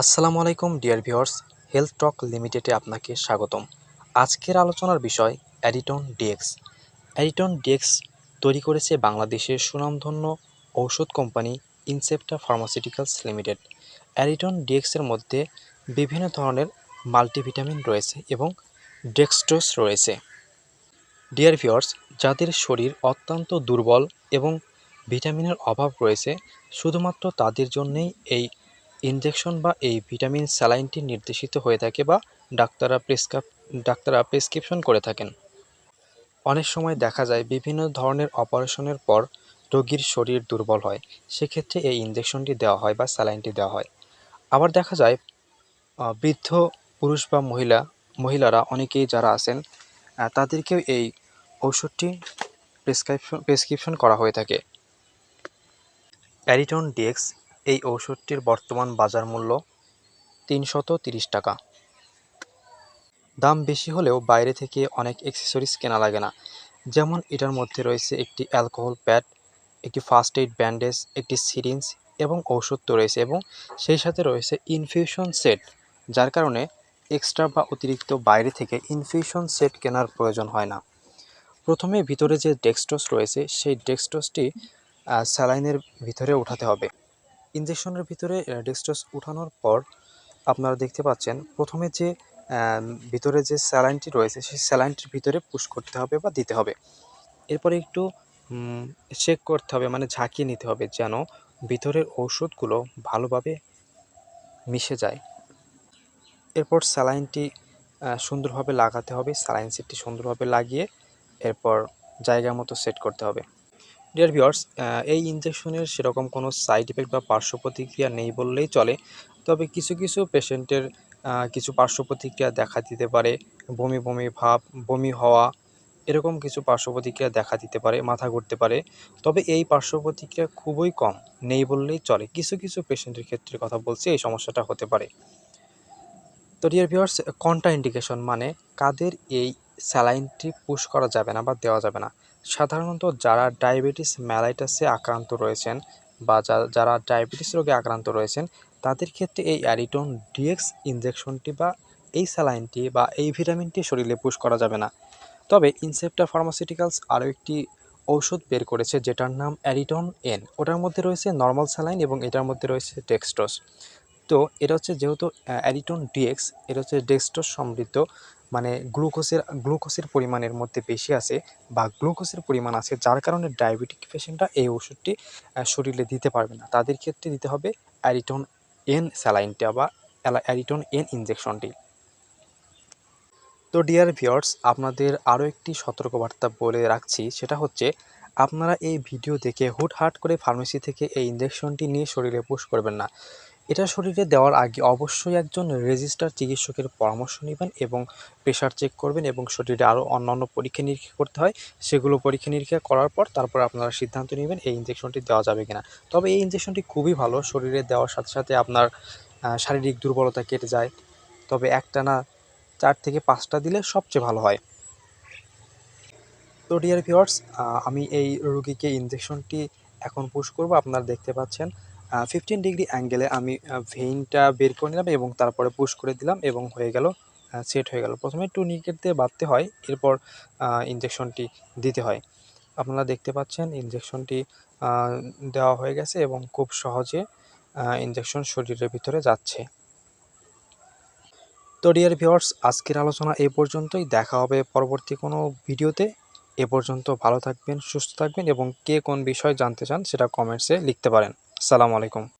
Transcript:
আসসালামু আলাইকুম, dear viewers. Health টক লিমিটেডে আপনাকে স্বাগতম। আজকের আলোচনার বিষয় অ্যাডিটন ডিএক্স। অ্যাডিটন ডিএক্স তৈরি করেছে বাংলাদেশের সুনামধন্য ঔষধ কোম্পানি ইনসেপ্টা ফার্মাসিউটিক্যালস লিমিটেড। অ্যাডিটন ডিএক্সের মধ্যে বিভিন্ন ধরনের মাল্টিভিটামিন রয়েছে এবং ডেক্সট্রোস রয়েছে। ডিয়ার ভিউয়ার্স, যাদের শরীর অত্যন্ত দুর্বল এবং ভিটামিনের অভাব রয়েছে, শুধুমাত্র তাদের জন্যেই এই ইনজেকশন বা এই ভিটামিন স্যালাইনটি নির্দেশিত হয়ে থাকে বা ডাক্তাররা প্রেসক্রাব ডাক্তাররা প্রেসক্রিপশন করে থাকেন। অনেক সময় দেখা যায় বিভিন্ন ধরনের অপারেশনের পর রোগীর শরীর দুর্বল হয়, সেক্ষেত্রে এই ইনজেকশনটি দেওয়া হয় বা স্যালাইনটি দেওয়া হয়। আবার দেখা যায় বৃদ্ধ পুরুষ বা মহিলা, মহিলারা অনেকেই যারা আছেন তাদেরকেও এই ঔষধটি প্রেসক্রিপশন প্রেসক্রিপশন করা হয়ে থাকে। অ্যারিটন ডিএক্স এই ঔষধটির বর্তমান বাজার মূল্য তিনশত তিরিশ টাকা। দাম বেশি হলেও বাইরে থেকে অনেক অ্যাক্সেসরিজ কেনা লাগে না। যেমন এটার মধ্যে রয়েছে একটি অ্যালকোহল প্যাড একটি ফার্স্ট এইড ব্যান্ডেজ একটি সিরিঞ্জ এবং ঔষধ তো রয়েছে এবং সেই সাথে রয়েছে ইনফিউশন সেট যার কারণে এক্সট্রা বা অতিরিক্ত বাইরে থেকে ইনফিউশন সেট কেনার প্রয়োজন হয় না। প্রথমে ভিতরে যে ডেক্সট্রোস রয়েছে, সেই ডেক্সট্রোসটি স্যালাইনের ভিতরে উঠাতে হবে। ইনজেকশনের ভিতরে ডেক্সট্রোস উঠানোর পর আপনারা দেখতে পাচ্ছেন, প্রথমে যে ভিতরে যে স্যালাইনটি রয়েছে, সেই স্যালাইনটির ভিতরে পুশ করতে হবে বা দিতে হবে। এরপরে একটু চেক করতে হবে মানে ঝাঁকিয়ে নিতে হবে যেন ভিতরের ঔষধগুলো ভালোভাবে মিশে যায়। এরপর স্যালাইনটি সুন্দরভাবে লাগাতে হবে স্যালাইন সেটটি সুন্দরভাবে লাগিয়ে এরপর জায়গা মতো সেট করতে হবে। ডিয়ার ভিউয়ার্স এই ইনজেকশনের সেরকম কোনো সাইড এফেক্ট বা পার্শ্ব প্রতিক্রিয়া নেই বললেই চলে। তবে কিছু কিছু পেশেন্টের কিছু পার্শ্ব প্রতিক্রিয়া দেখা দিতে পারে। বমি বমি ভাব, বমি হওয়া, এরকম কিছু পার্শ্ব প্রতিক্রিয়া দেখা দিতে পারে, মাথা ঘুরতে পারে। তবে এই পার্শ্ব প্রতিক্রিয়া খুবই কম, নেই বললেই চলে। কিছু কিছু পেশেন্টের ক্ষেত্রে কথা বলছি, এই সমস্যাটা হতে পারে। তো ডিয়ার ভিউয়ার্স কন্ট্রা ইন্ডিকেশন মানে কাদের এই স্যালাইনটি পুশ করা যাবে না বা দেওয়া যাবে না। সাধারণত যারা ডায়াবেটিস ম্যালাইটাসে আক্রান্ত রয়েছেন বা যারা ডায়াবেটিস রোগে আক্রান্ত রয়েছেন, তাদের ক্ষেত্রে এই অ্যারিটন ডিএক্স ইনজেকশনটি বা এই স্যালাইনটি বা এই ভিটামিনটি শরীরে পুশ করা যাবে না। তবে ইনসেপ্টা ফার্মাসিউটিক্যালস আরও একটি ঔষধ বের করেছে যেটার নাম অ্যারিটন এন। ওটার মধ্যে রয়েছে নর্মাল স্যালাইন এবং এটার মধ্যে রয়েছে ডেক্সট্রোস তো এটা হচ্ছে যেহেতু অ্যারিটন ডিএক্স, এটা হচ্ছে ডেক্সট্রোস সমৃদ্ধ। মানে গ্লুকোজের গ্লুকোজের পরিমাণের মধ্যে বেশি আছে বা গ্লুকোজের পরিমাণ আছে, যার কারণে ডায়াবেটিক পেশেন্টরা এই ওষুধটি শরীরে দিতে পারবে না। তাদের ক্ষেত্রে দিতে হবে অ্যারিটন এন স্যালাইনটা বা অ্যারিটন এন ইনজেকশনটি তো ডিয়ার ভিউয়ার্স আপনাদের আরও একটি সতর্কবার্তা বলে রাখছি, সেটা হচ্ছে আপনারা এই ভিডিও দেখে হুট হুটহাট করে ফার্মেসি থেকে এই ইনজেকশনটি নিয়ে শরীরে পুশ করবেন না। এটা শরীরে দেওয়ার আগে অবশ্যই একজন রেজিস্টার চিকিৎসকের পরামর্শ নেবেন এবং প্রেশার চেক করবেন এবং শরীরে আরও অন্যান্য পরীক্ষা নিরীক্ষা করতে হয়। সেগুলো পরীক্ষা নিরীক্ষা করার পর তারপর আপনারা সিদ্ধান্ত নেবেন এই ইঞ্জেকশনটি দেওয়া যাবে কিনা। তবে এই ইঞ্জেকশনটি খুবই ভালো, শরীরে দেওয়ার সাথে সাথে আপনার শারীরিক দুর্বলতা কেটে যায়। তবে একটানা চার থেকে পাঁচটা দিলে সবচেয়ে ভালো হয়। তো ডিয়ার ভিউয়ার্স আমি এই রুগীকে ইঞ্জেকশনটি এখন পুশ করব। আপনারা দেখতে পাচ্ছেন ফিফটিন ডিগ্রি অ্যাঙ্গেলে আমি ভেইনটা বের করে নিলাম এবং তারপরে পুশ করে দিলাম এবং হয়ে গেল সেট হয়ে গেল। প্রথমে একটু নিকেট দিয়ে বাঁধতে হয়, এরপর ইনজেকশনটি দিতে হয়। আপনারা দেখতে পাচ্ছেন ইনজেকশনটি দেওয়া হয়ে গেছে এবং খুব সহজে ইনজেকশন শরীরের ভিতরে যাচ্ছে। তো ডিয়ার ভিউয়ার্স আজকের আলোচনা এ পর্যন্তই। দেখা হবে পরবর্তী কোনো ভিডিওতে। এ পর্যন্ত ভালো থাকবেন, সুস্থ থাকবেন এবং কে কোন বিষয় জানতে চান সেটা কমেন্টসে লিখতে পারেন। আসসালামু আলাইকুম।